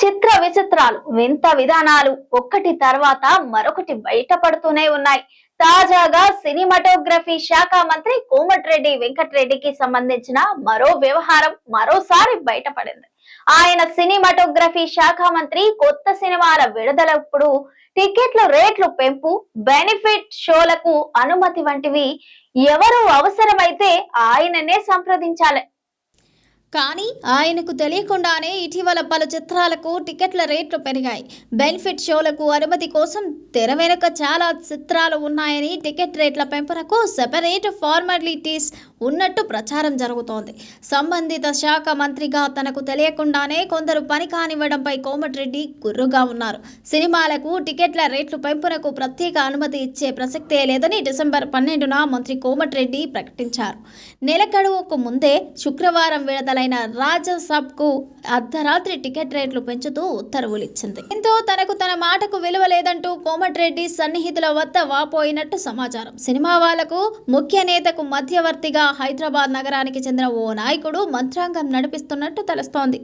చిత్ర విచిత్రాలు వింత విధానాలు ఒక్కటి తర్వాత మరొకటి బయటపడుతూనే ఉన్నాయి. తాజాగా సినిమాటోగ్రఫీ శాఖ మంత్రి కోమటిరెడ్డి వెంకటరెడ్డికి సంబంధించిన మరో వ్యవహారం మరోసారి బయటపడింది. ఆయన సినిమాటోగ్రఫీ శాఖ మంత్రి కొత్త సినిమాల విడుదలప్పుడు టికెట్ల రేట్లు పెంపు బెనిఫిట్ షోలకు అనుమతి వంటివి ఎవరు అవసరమైతే ఆయననే సంప్రదించాలి. కానీ ఆయనకు తెలియకుండానే ఇటీవల పలు చిత్రాలకు టికెట్ల రేట్లు పెరిగాయి. బెనిఫిట్ షోలకు అనుమతి కోసం తెర వెనుక చాలా చిత్రాలు ఉన్నాయని టికెట్ రేట్ల పెంపునకు సెపరేట్ ఫార్మాలిటీస్ ఉన్నట్టు ప్రచారం జరుగుతోంది. సంబంధిత శాఖ మంత్రిగా తనకు తెలియకుండానే కొందరు పని కానివ్వడంపై కోమటిరెడ్డి గుర్రుగా ఉన్నారు. సినిమాలకు టికెట్ల రేట్లు పెంపునకు ప్రత్యేక అనుమతి ఇచ్చే ప్రసక్తే లేదని డిసెంబర్ పన్నెండున మంత్రి కోమటిరెడ్డి ప్రకటించారు. నెల గడువుకు ముందే శుక్రవారం విడుదలైన రాజ్యసభకు అర్ధరాత్రి టికెట్ రేట్లు పెంచుతూ ఉత్తర్వులు ఇచ్చింది దీంతో తనకు తన మాటకు విలువ లేదంటూ కోమటిరెడ్డి సన్నిహితుల వద్ద వాపోయినట్టు సమాచారం. సినిమా వాళ్ళకు ముఖ్య నేతకు మధ్యవర్తిగా హైదరాబాద్ నగరానికి చెందిన ఓ నాయకుడు మంత్రాంగం నడిపిస్తున్నట్టు తెలుస్తోంది.